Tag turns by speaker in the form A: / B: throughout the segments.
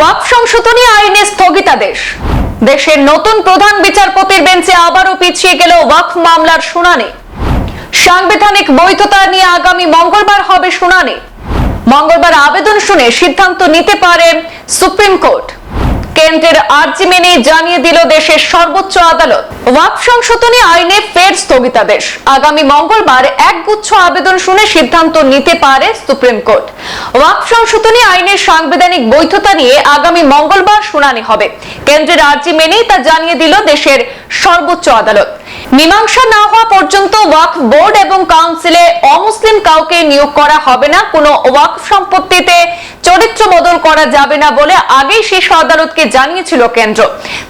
A: ওয়াকফ সংশোধনী আইনে স্থগিতাদেশ। দেশের নতুন প্রধান বিচারপতির বেঞ্চে আবারও পিছিয়ে গেল ওয়াকফ মামলার শুনানি। সাংবিধানিক বৈধতা নিয়ে আগামী মঙ্গলবার হবে শুনানি। মঙ্গলবার আবেদন শুনে সিদ্ধান্ত নিতে পারে সুপ্রিম কোর্ট। কেন্দ্রের আর্জি মেনে জানিয়ে দিল দেশের সর্বোচ্চ আদালত। ওয়াক সংশোধনী আইনে ফের স্থগিতাদেশ। আগামী মঙ্গলবার একগুচ্ছ আবেদন শুনে সিদ্ধান্ত নিতে পারে সুপ্রিম কোর্ট। ওয়াক সংশোধনী আইনের সাংবিধানিক বৈধতা নিয়ে আগামী মঙ্গলবার শুনানি হবে। কেন্দ্রের আর্জি মেনেই তা জানিয়ে দিল দেশের সর্বোচ্চ আদালত। মীমাংসা না হওয়া পর্যন্ত ওয়াকফ বোর্ড এবং কাউন্সিলে অমুসলিম কাউকে নিয়োগ করা হবে না। কোনো ওয়াকফ সম্পত্তিতে চরিত্র বদল করা যাবে না বলে আগেই শীর্ষ আদালতকে জানিয়েছিল কেন্দ্র।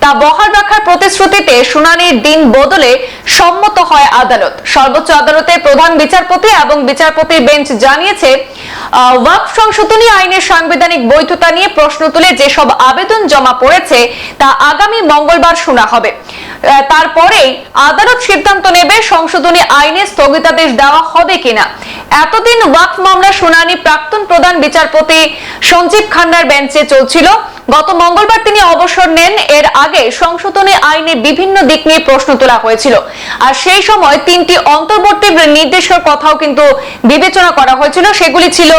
A: তা বহাল রাখার প্রতিশ্রুতিতে শুনানির দিন বদলে সম্মত হয় আদালত। সর্বোচ্চ আদালতে প্রধান বিচারপতি এবং বিচারপতির বেঞ্চ জানিয়েছে আহ, ওয়াকফ সংশোধনী আইনের সাংবিধানিক বৈধতা নিয়ে প্রশ্ন তুলে যেসব আবেদন জমা পড়েছে তা আগামী মঙ্গলবার শোনা হবে। তারপরেই আদালত সিদ্ধান্ত নেবে সংশোধনী আইনে স্থগিতাদেশ দেওয়া হবে কিনা। এতদিন ওয়াকফ মামলা শুনানি প্রাক্তন প্রধান বিচারপতি সঞ্জীব খান্নার বেঞ্চে চলছিল। গত মঙ্গলবার তিনি অবসর নেন। এর আগে সংশোধনী আইনের বিভিন্ন দিক নিয়ে প্রশ্ন তোলা হয়েছিল। আর সেই সময় তিনটি অন্তর্বর্তী নির্দেশের কথাও কিন্তু বিবেচনা করা হয়েছিল। সেগুলি ছিল,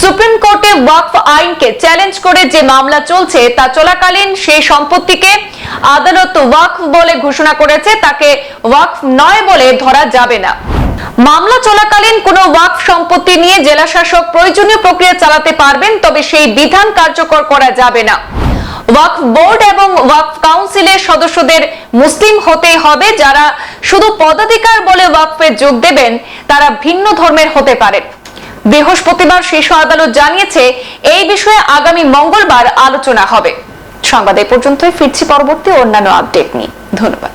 A: সুপ্রিম কোর্টে ওয়াকফ আইনকে চ্যালেঞ্জ করে যে মামলা চলছে তা চলাকালীন সেই সম্পত্তিকে আদালত ওয়াকফ বলে ঘোষণা করেছে। তাকে ওয়াকফ নয় বলে ধরা যাবে না। মামলা চলাকালীন কোনো ওয়াকফ সম্পত্তি নিয়ে জেলা শাসক প্রয়োজনীয় প্রক্রিয়া চালাতে পারবেন, তবে সেই বিধান কার্যকর করা যাবে না। ওয়াকফ বোর্ড এবং ওয়াকফ কাউন্সিলের সদস্যদের মুসলিম হতেই হবে, যারা শুধু পদাধিকার বলে ওয়াকফে যোগ দেবেন, তারা ভিন্ন ধর্মের হতে পারেন। বৃহস্পতিবার শীর্ষ আদালত জানিয়েছে, এই বিষয়ে আগামী মঙ্গলবার আলোচনা হবে। সংবাদ এ পর্যন্তই, ফিরছি পরবর্তী অন্যান্য আপডেট নিয়ে। ধন্যবাদ।